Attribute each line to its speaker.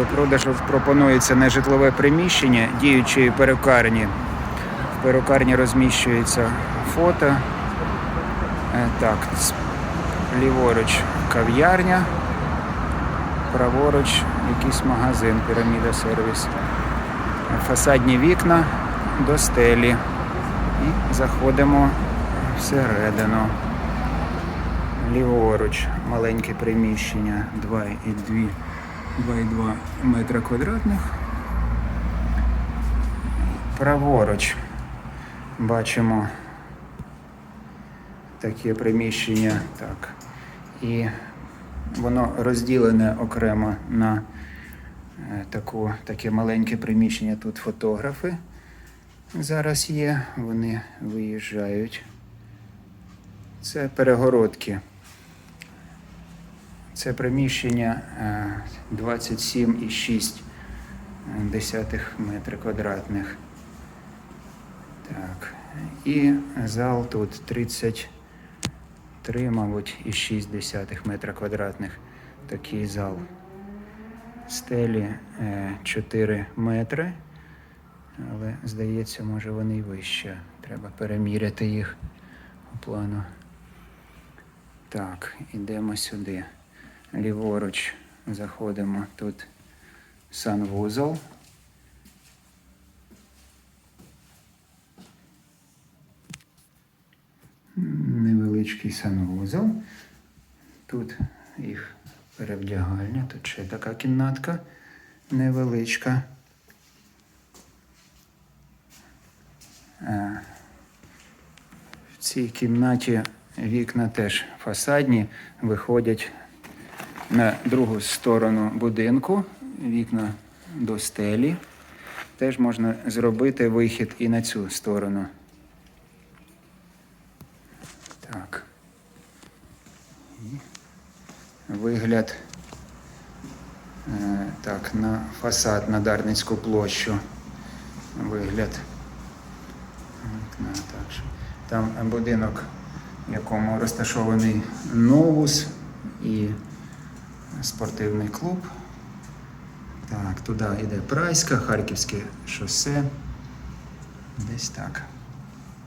Speaker 1: До продажу пропонується нежитлове приміщення діючої перукарні. В перукарні розміщується фото. Е, Так, ліворуч кав'ярня, праворуч якийсь магазин, піраміда сервіс. Фасадні вікна до стелі. І заходимо всередину. Ліворуч маленьке приміщення 2,2 2,2 метра квадратних. Праворуч бачимо таке приміщення. Так. І воно розділене окремо на е, таку, таке маленьке приміщення. Тут фотографи зараз є, вони виїжджають. Це перегородки. Це приміщення е, 27,6 десятих метри квадратних. Так. І зал тут 33, мабуть, і 6 метра квадратних. Такий зал. Стелі е, 4 метри. Але, здається, може вони й вище. Треба переміряти їх у плану. Так, ідемо сюди. Ліворуч заходимо. Тут санвузол. Невеличкий санвузол. Тут їх перевдягальня. Тут ще така кімнатка невеличка. Е, В цій кімнаті вікна теж фасадні, виходять на другу сторону будинку, вікна до стелі. Теж можна зробити вихід і на цю сторону. Так. Вигляд е, так, на фасад на Дарницьку площу. Вигляд. Там будинок, в якому розташований новус і спортивний клуб. Так, туди йде Прайська, Харківське шосе. Десь так.